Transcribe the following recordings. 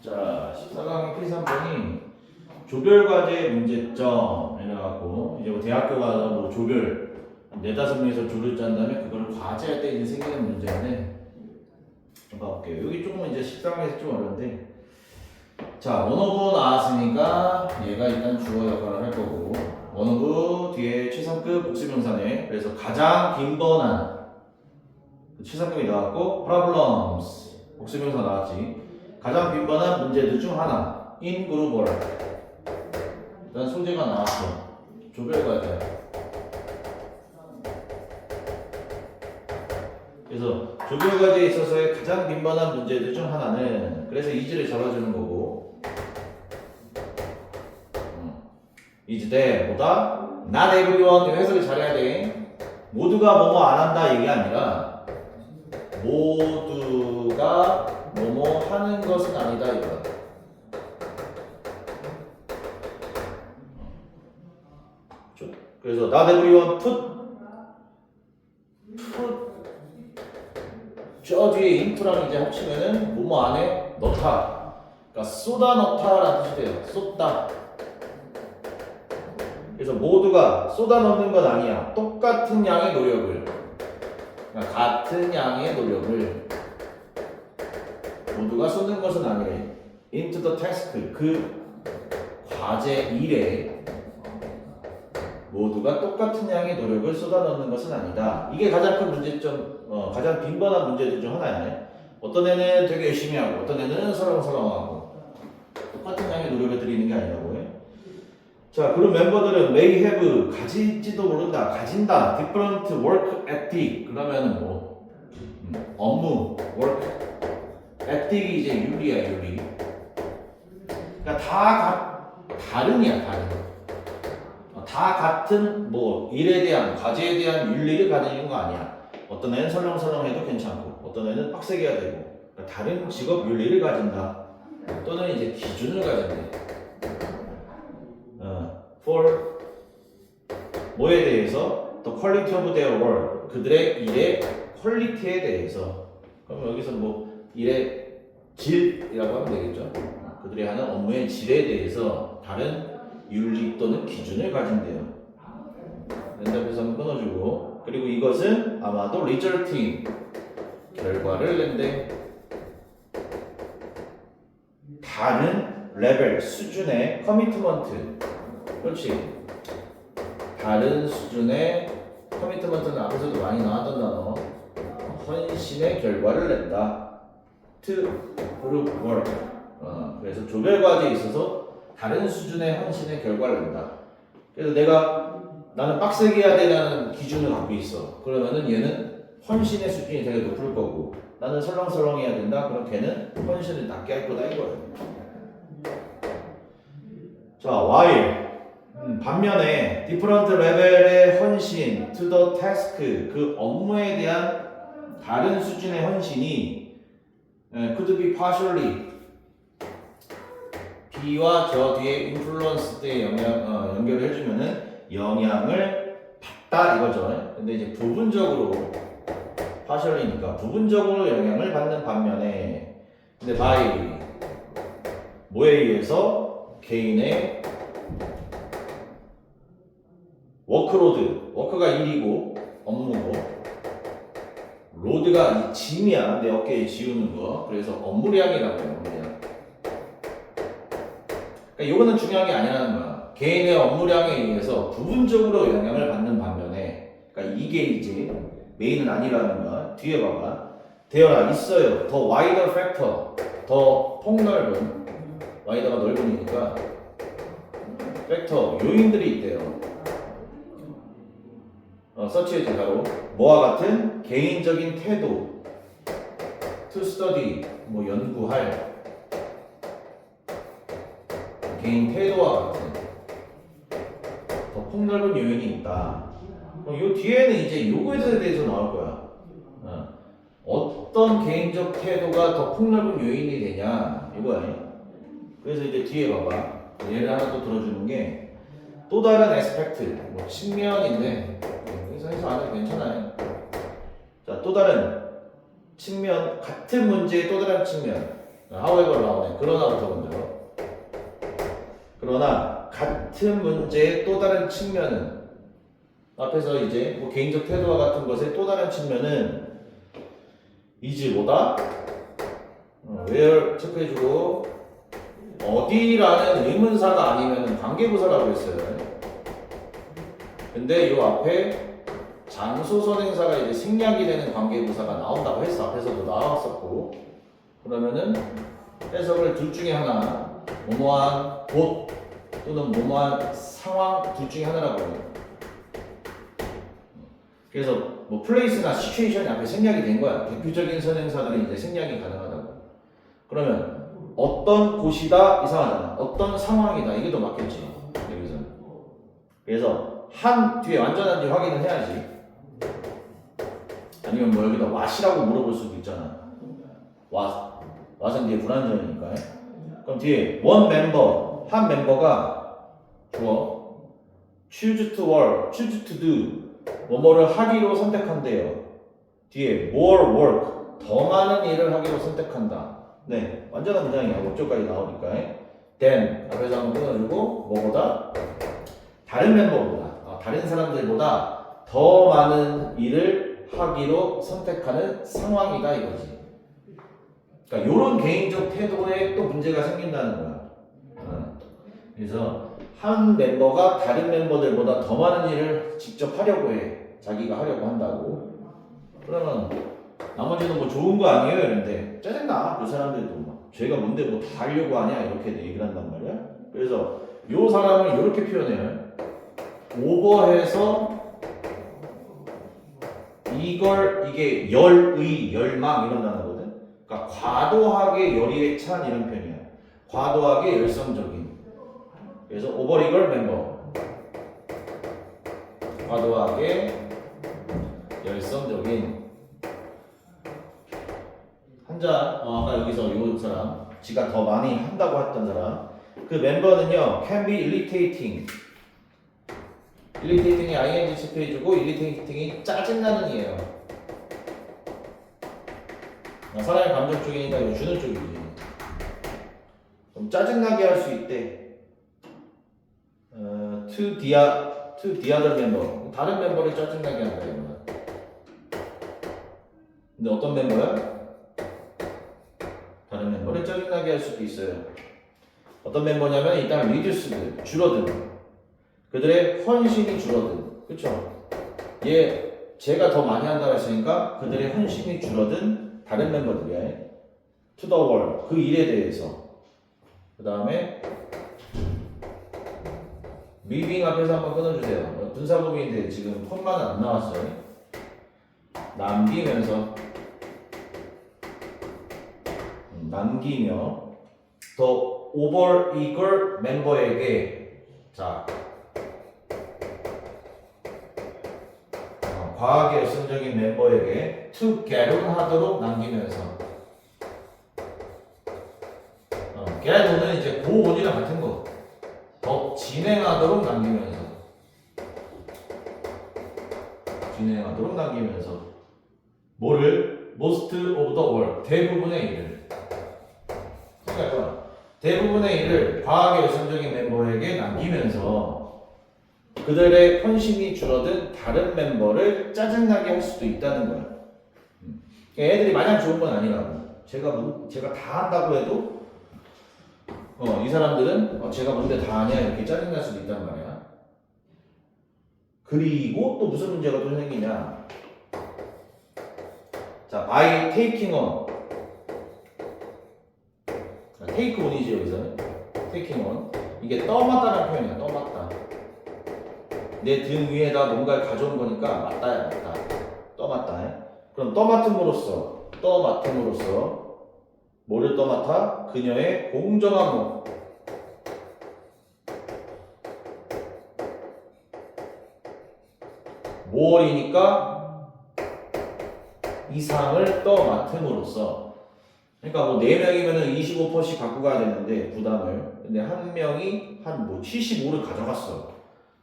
자, 14강의 K 3번이 조별과제 문제점 해갖고 이제 뭐 대학교 가서 뭐 조별 네다섯 명이서 조를 짠 다음에 그걸 과제할 때 이제 생기는 문제인데 좀 봐볼게요. 여기 조금 이제 14강에서 좀 어려운데. 자 원어부 나왔으니까 얘가 일단 주어 역할을 할 거고. 원어부 뒤에 최상급 복수명사네 그래서 가장 빈번한 그 최상급이 나왔고 problems 복수명사 나왔지 가장 빈번한 문제들 중 하나 work 일단 소재가 나왔어. 조별과제. 그래서 조별과제에 있어서의 가장 빈번한 문제들 중 하나는 그래서 이지를 잡아주는 거고. 음. 이즈 대 뭐다? not everyone 해석을 잘해야 돼. 모두가 뭐뭐 안 한다 얘기 아니라 모두가 뭐뭐 하는 것은 아니다 그렇죠? 그래서 not everyone put put 저 뒤에 into랑 이제 합치면은 뭐뭐 안에 넣다. 그러니까 쏟아 넣다라는 뜻이 돼요. 쏟다. 그래서 모두가 쏟아 넣는 건 아니야. 똑같은 양의 노력을. 그러니까 같은 양의 노력을 모두가 쏟는 것은 아니래 into the task 그 과제 일에 모두가 똑같은 양의 노력을 쏟아넣는 것은 아니다. 이게 가장 큰 문제점, 어, 가장 빈번한 문제들 중 하나야. 어떤 애는 되게 열심히 하고, 어떤 애는 서렁서렁하고, 똑같은 양의 노력을 들이는 게 아니라고 해. 자, 그럼 멤버들은 may have, 가질지도 모른다, 가진다, different work ethic. 그러면은 뭐, 음, 업무, work ethic이 이제 윤리야, 윤리. 그러니까 다 가, 다른이야, 다른. 어, 다 같은 뭐 일에 대한 과제에 대한 윤리를 가지는 거 아니야. 어떤 애는 설렁설렁해도 괜찮고, 어떤 애는 빡세게 해야 되고, 그러니까 다른 직업 윤리를 가진다. 또는 이제 기준을 가진대. 어, for 뭐에 대해서 the quality of their work 그들의 일의 퀄리티에 대해서 그럼 여기서 뭐 일의 질이라고 하면 되겠죠. 그들이 하는 업무의 질에 대해서 다른 윤리 또는 기준을 가진대요. 랜덤에서 한번 끊어주고. 그리고 이것은 아마도 resulting 결과를 낸대. 다른 레벨 수준의 커미트먼트. 그렇지. 다른 수준의 커미트먼트는 앞에서도 많이 나왔던 단어. 헌신의 결과를 낸다 group work 어, 그래서 조별 과제에 있어서 다른 수준의 헌신의 결과를 낸다. 그래서 내가 나는 빡세게 해야 되라는 기준을 갖고 있어. 그러면은 얘는 헌신의 수준이 되게 높을 거고 나는 설렁설렁 해야 된다. 그럼 걔는 헌신을 낮게 할 거다 이거예요. 자, while 음, 반면에 different 레벨의 헌신 to the task 그 업무에 대한 다른 수준의 헌신이 에, could be partially B와 저 뒤에 influence 때 영향 어, 연결을 해주면은 영향을 받다 이거죠. 근데 이제 부분적으로 partially니까 부분적으로 영향을 받는 반면에 근데 by 뭐에 의해서 개인의 워크로드 워크가 일이고 업무고 로드가 이 짐이야 내 어깨에 지우는 거 그래서 업무량이라고 해요 업무량 그러니까 이거는 중요한 게 아니라는 거야. 개인의 업무량에 의해서 부분적으로 영향을 받는 반면에, 그러니까 이게 이제 메인은 아니라는 거야. 뒤에 봐봐. 되어라 있어요. 더 와이더 팩터, 더 폭넓은 와이더가 넓으니까 팩터 요인들이 있대요. 어, 서치의 대가로 뭐와 같은 개인적인 태도, to study 뭐 연구할 개인 태도와 같은 더 폭넓은 요인이 있다. 그럼 요 뒤에는 이제 요거에 대해서 나올 거야. 어. 떤 개인적 태도가 더 폭넓은 요인이 되냐 이거야. 그래서 이제 뒤에 봐봐. 예를 하나 또 들어주는 게 또 다른 에스펙트, 뭐 측면인데 해서 안 해도 괜찮아요. 자, 또 다른 측면, 같은 문제의 또 다른 측면. however 나오네. 그러나부터 먼저. 그러나 같은 문제의 또 다른 측면은 앞에서 이제 뭐 개인적 태도와 같은 것의 또 다른 측면은 이지보다 어, where 체크해주고 어디라는 의문사가 아니면 관계부사라고 했어요. 근데 이 앞에 장소 선행사가 이제 생략이 되는 관계부사가 나온다고 했어. 앞에서도 나왔었고 그러면은 해석을 둘 중에 하나 뭐뭐한 곳 또는 뭐뭐한 상황 둘 중에 하나라고 해요. 그래서 뭐 플레이스나 시츄에이션이 앞에 생략이 된 거야. 대표적인 선행사들이 이제 생략이 가능하다고. 그러면 어떤 곳이다 이상하잖아. 어떤 상황이다 이게 더 맞겠지. 여기서. 그래서 한 뒤에 완전한지 확인을 해야지. 아니면 뭐 여기다 왓이라고 물어볼 수도 있잖아. 왓. 왓은 뒤에 불완전이니까. 그럼 뒤에 원 멤버 한 멤버가 주어 choose to work, choose to do 뭐뭐를 하기로 선택한대요. 뒤에 more work 더 많은 일을 하기로 선택한다. 네, 완전한 문장이야. 목적까지 나오니까. then 앞에서 한번 끊어주고 뭐보다 다른 멤버보다 아, 다른 사람들보다 더 많은 일을 하기로 선택하는 상황이다 이거지. 그러니까 이런 개인적 태도에 또 문제가 생긴다는 거야. 어. 그래서 한 멤버가 다른 멤버들보다 더 많은 일을 직접 하려고 해. 자기가 하려고 한다고. 그러면 나머지는 뭐 좋은 거 아니에요? 이런데 짜증나. 그 사람들도 막 쟤가 뭔데 뭐 다 하려고 하냐 이렇게 얘기를 한단 말이야. 그래서 요 사람을 이렇게 표현해요. 오버해서 이걸 이게 열의 열망 이런 단어거든. 그러니까 과도하게 열의에 찬 이런 표현이야. 과도하게 열성적인. 그래서 오버리걸 멤버. 과도하게 열성적인 한자 어, 아까 여기서 요 사람 지가 더 많이 한다고 했던 사람 그 멤버는요 can be irritating irritating이 ing 체크해주고 irritating이 짜증나는 이에요. 어, 사람의 감정 쪽이니까 이거 주는 쪽이지. 그럼 짜증나게 할 수 있대. the to the other member. 다른 멤버를 짜증나게 한다 이거는. 근데 어떤 멤버야? 다른 멤버를 짜증나게 할 수도 있어요. 어떤 멤버냐면 일단 리듀스드 줄어든 그들의 헌신이 줄어든 그렇죠? 얘 제가 더 많이 한다고 했으니까 그들의 헌신이 줄어든 다른 멤버들이야. To the world 그 일에 대해서 그 다음에 리빙 앞에서 한번 끊어주세요. 어, 분사법인데 지금 폰만은 안 나왔어요. 남기면서 음, 남기며 더 오버 이걸 멤버에게 자 어, 과하게 열성적인 멤버에게 to get on 하도록 남기면서. 어, get on은 이제 on이랑 같은 거. 더 진행하도록 남기면서. 진행하도록 남기면서. 뭐를? Most of the work 대부분의 일을. 그러니까 대부분의 일을 과하게 열성적인 멤버에게 남기면서 그들의 헌신이 줄어든 다른 멤버를 짜증나게 할 수도 있다는 거야. 음. 애들이 마냥 좋은 건 아니라고. 제가 뭐, 제가 다 한다고 해도 어, 이 사람들은 어, 제가 뭔데 다 하냐 이렇게 짜증날 수도 있단 말이야. 그리고 또 무슨 문제가 또 생기냐? 자, by taking on. 자, take on이지 여기서는. taking on. 이게 떠맡다라는 표현이야. 떠맡다. 내 등 위에다 뭔가를 가져온 거니까 맞다야 맞다. 떠맡다. 그럼 떠맡음으로써 떠맡음으로써 뭐를 떠맡아? 그녀의 공정한 몸. 모월이니까 이상을 떠맡음으로써 그러니까 뭐 4명이면은 25%씩 갖고 가야 되는데 부담을 근데 한 명이 한 뭐 75를 가져갔어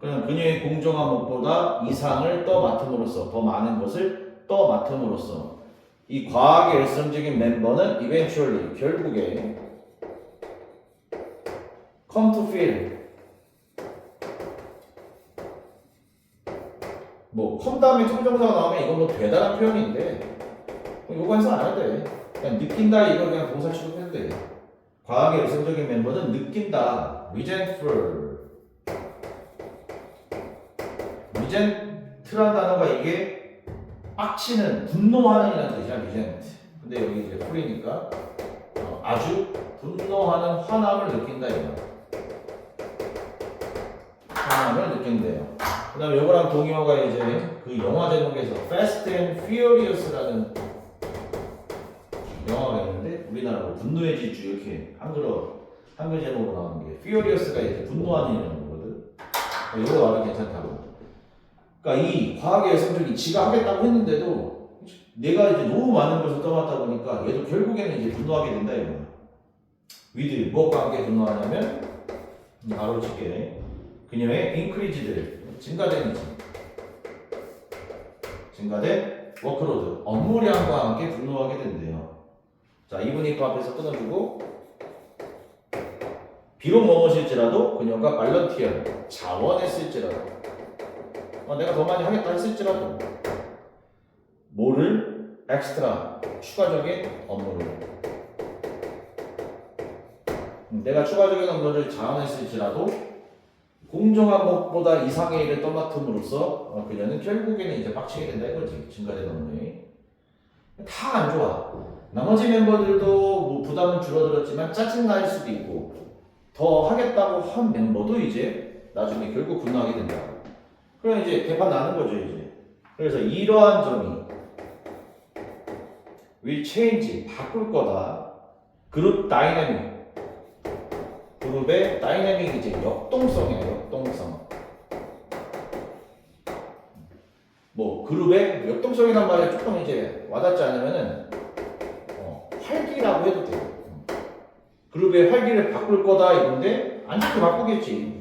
그냥 그녀의 공정한 것보다 이상을 떠 맡음으로써 더 많은 것을 떠 맡음으로써. 이 과하게 열성적인 멤버는 eventually 결국에 come to feel. 뭐 come 다음에 투부정사가 나오면 이건 뭐 되다란 표현인데 뭐 요거 해서 안 해도 돼. 그냥 느낀다 이걸 그냥 동사 취급해도 돼. 과학의 의성적인 멤버는 느낀다 resentful resent라는 단어가 이게 빡치는 분노하는 이라는 뜻이야 resent 근데 여기 이제 풀이니까 어, 아주 분노하는 화남을 느낀다 이거 화남을 느낀대요. 그 다음에 요거랑 동의어가 이제 그 영화 제목에서 Fast and Furious라는 영화가 있는데 우리나라로 분노의 질주 이렇게 한글어 한글 제목으로 나오는 게 Furious가 이제 분노하는 이라는 거거든. 이거 와도 괜찮다고 그러니까 이 과학의 여성들이 지가 하겠다고 했는데도 내가 이제 너무 많은 것을 떠맡다 보니까 얘도 결국에는 이제 분노하게 된다 이거야 위드 무엇과 함께 분노하냐면 음, 바로 칠게 그녀의 increased 증가된 지 증가된 워크로드 업무량과 함께 분노하게 된대요. 자 이분이 그 앞에서 끊어주고 비록 무엇일지라도 그녀가 발런티어 자원했을지라도 어, 내가 더 많이 하겠다 했을지라도 뭐를 엑스트라 추가적인 업무를. 음, 내가 추가적인 업무를 자원했을지라도 공정한 것보다 이상의 일을 떠맡음으로써 어, 그녀는 결국에는 이제 빡치게 된다 이거지 증가된 업무에. 다 안 좋아. 나머지 멤버들도 뭐 부담은 줄어들었지만 짜증날 수도 있고 더 하겠다고 한 멤버도 이제 나중에 결국 분노하게 된다 그럼 이제 개판 나는 거죠 이제. 그래서 이러한 점이 will change 바꿀 거다. 그룹 다이내믹. 그룹의 다이내믹 이제 역동성이야 역동성. 뭐 그룹의 역동성이란 말에 조금 이제 와닿지 않으면은 어, 활기라고 해도 돼요. 그룹의 활기를 바꿀 거다 이건데 안 좋게 바꾸겠지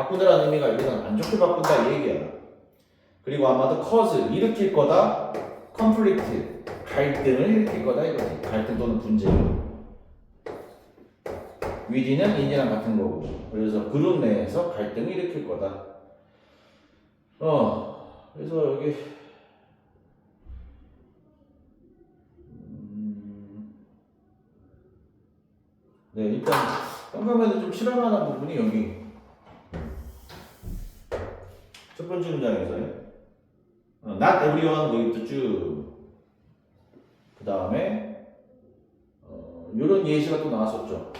바꾸다라는 의미가 여기서는 안 좋게 바꾼다 이 얘기야 그리고 아마도 cause 일으킬 거다 conflict 갈등을 일으킬 거다 이거지. 갈등 또는 분쟁. 위디는 인이랑 같은 거고. 그래서 그룹 내에서 갈등을 일으킬 거다. 어 그래서 여기 음, 네 일단 깜깜해도 좀 실험하는 부분이 여기 첫 번째 문장에서요. 어, Not everyone going to Jew 그 다음에 어, 이런 예시가 또 나왔었죠.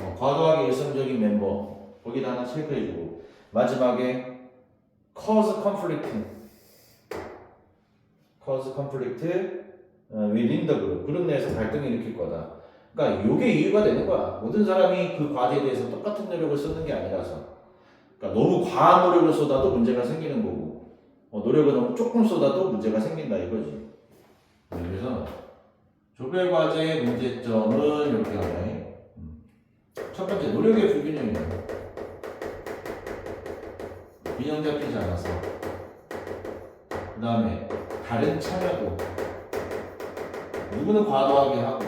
어, 과도하게 일성적인 멤버 거기다 하나 체크해주고 마지막에 cause conflict. cause conflict 어, within the group. 그룹 내에서 갈등을 일으킬 거다. 그러니까 이게 이유가 되는 거야. 모든 사람이 그 과제에 대해서 똑같은 노력을 쓰는 게 아니라서 그러니까 너무 과한 노력을 쏟아도 문제가 생기는 거고 어, 노력을 너무 조금 쏟아도 문제가 생긴다 이거지. 네, 그래서 조별 과제의 문제점은 이렇게 하네. 음. 첫 번째 노력의 불균형이에요. 균형 잡히지 않아서. 그 다음에 다른 참여도. 누구는 과도하게 하고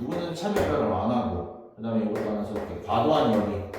누구는 참여 별로 안 하고 그 다음에 이것도 하나 써볼게 과도한 연이